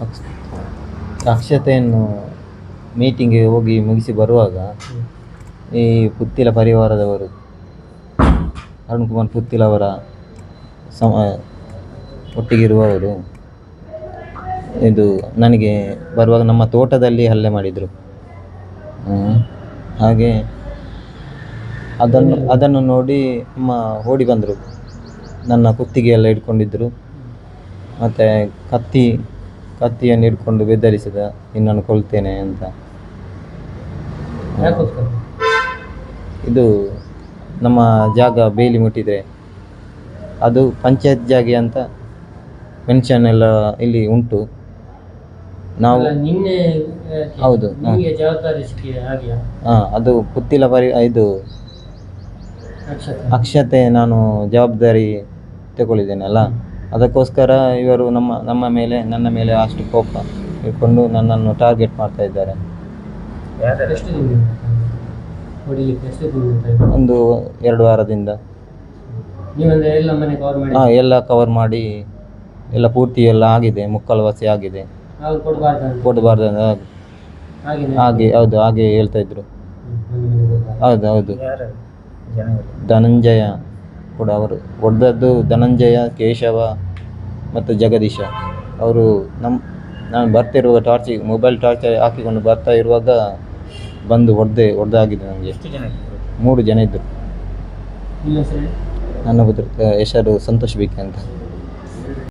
ಅಕ್ಷ- ಅಕ್ಷತೆಯನ್ನು ಮೀಟಿಂಗ್ಗೆ ಹೋಗಿ ಮುಗಿಸಿ ಬರುವಾಗ ಈ ಪುತ್ತಿಲ ಪರಿವಾರದವರು, ಅರುಣ್ ಕುಮಾರ್ ಪುತ್ತಿಲ ಅವರ ಸಮ ಒಟ್ಟಿಗಿರುವವರು ಇದು ನನಗೆ ಬರುವಾಗ ನಮ್ಮ ತೋಟದಲ್ಲಿ ಹಲ್ಲೆ ಮಾಡಿದರು. ಹಾಗೆ ಅದನ್ನು ಅದನ್ನು ನೋಡಿ ಅಮ್ಮ ಓಡಿ ಬಂದರು. ನನ್ನ ಕುತ್ತಿಗೆ ಎಲ್ಲ ಹಿಡ್ಕೊಂಡಿದ್ದರು ಮತ್ತು ಕತ್ತಿ ಕತ್ತಿಯನ್ನು ಹಿಡ್ಕೊಂಡು ಬೆದರಿಸಿದ ನಿನ್ನನ್ನು ಕೊಲ್ತೇನೆ ಅಂತ. ಇದು ನಮ್ಮ ಜಾಗ ಬೇಲಿ ಮುಟ್ಟಿದೆ ಅದು ಪಂಚಾಯತ್ ಜಾಗೆ ಅಂತ ಮೆನ್ಷನ್ ಎಲ್ಲ ಇಲ್ಲಿ ಉಂಟು. ನಾವು ನಿನ್ನೆ ಹೌದು, ಹಾ. ಅದು ಪುತ್ತಿಲ ಪರಿ ಇದು ಅಕ್ಷತೆ. ಅಕ್ಷತೆ ನಾನು ಜವಾಬ್ದಾರಿ ತಗೊಳ್ಳಿದ್ದೇನಲ್ಲ? ಅದಕ್ಕೋಸ್ಕರ ಇವರು ನಮ್ಮ ನಮ್ಮ ಮೇಲೆ ನನ್ನ ಮೇಲೆ ಅಷ್ಟು ಕೋಪ ಇಟ್ಕೊಂಡು ನನ್ನನ್ನು ಟಾರ್ಗೆಟ್ ಮಾಡ್ತಾ ಇದ್ದಾರೆ? ಒಂದು ಎರಡು ವಾರದಿಂದ. ಹಾಂ ಎಲ್ಲ ಕವರ್ ಮಾಡಿ ಎಲ್ಲ ಪೂರ್ತಿ ಎಲ್ಲ ಆಗಿದೆ ಮುಕ್ಕಾಲು ವಾಸಿ ಆಗಿದೆ ಕೊಡಬಾರ್ದು ಹಾಗೆ ಹೌದು ಹಾಗೆ ಹೇಳ್ತಾ ಇದ್ರು. ಹೌದು ಹೌದು. ಧನಂಜಯ. ಕೂಡ ಅವರು. ಹೊಡೆದದ್ದು ಧನಂಜಯ ಕೇಶವ ಮತ್ತು ಜಗದೀಶ. ಅವರು ನಮ್ಮ ನಾನು ಬರ್ತಿರುವ ಟಾರ್ಚ್ ಮೊಬೈಲ್ ಟಾರ್ಚ್ ಹಾಕಿಕೊಂಡು ಬರ್ತಾ ಇರುವಾಗ ಬಂದು ಹೊಡೆದೆ ಹೊಡೆದಾಗಿದೆ ನನಗೆ ಎಷ್ಟು ಜನ ಮೂರು ಜನ ಇದ್ದರು. ಇಲ್ಲ ಹೆಸರು ನನ್ನ ಪುತ್ರ ಹೆಸರು ಸಂತೋಷ್ ಬಿಕ್ಕೆ ಅಂತ.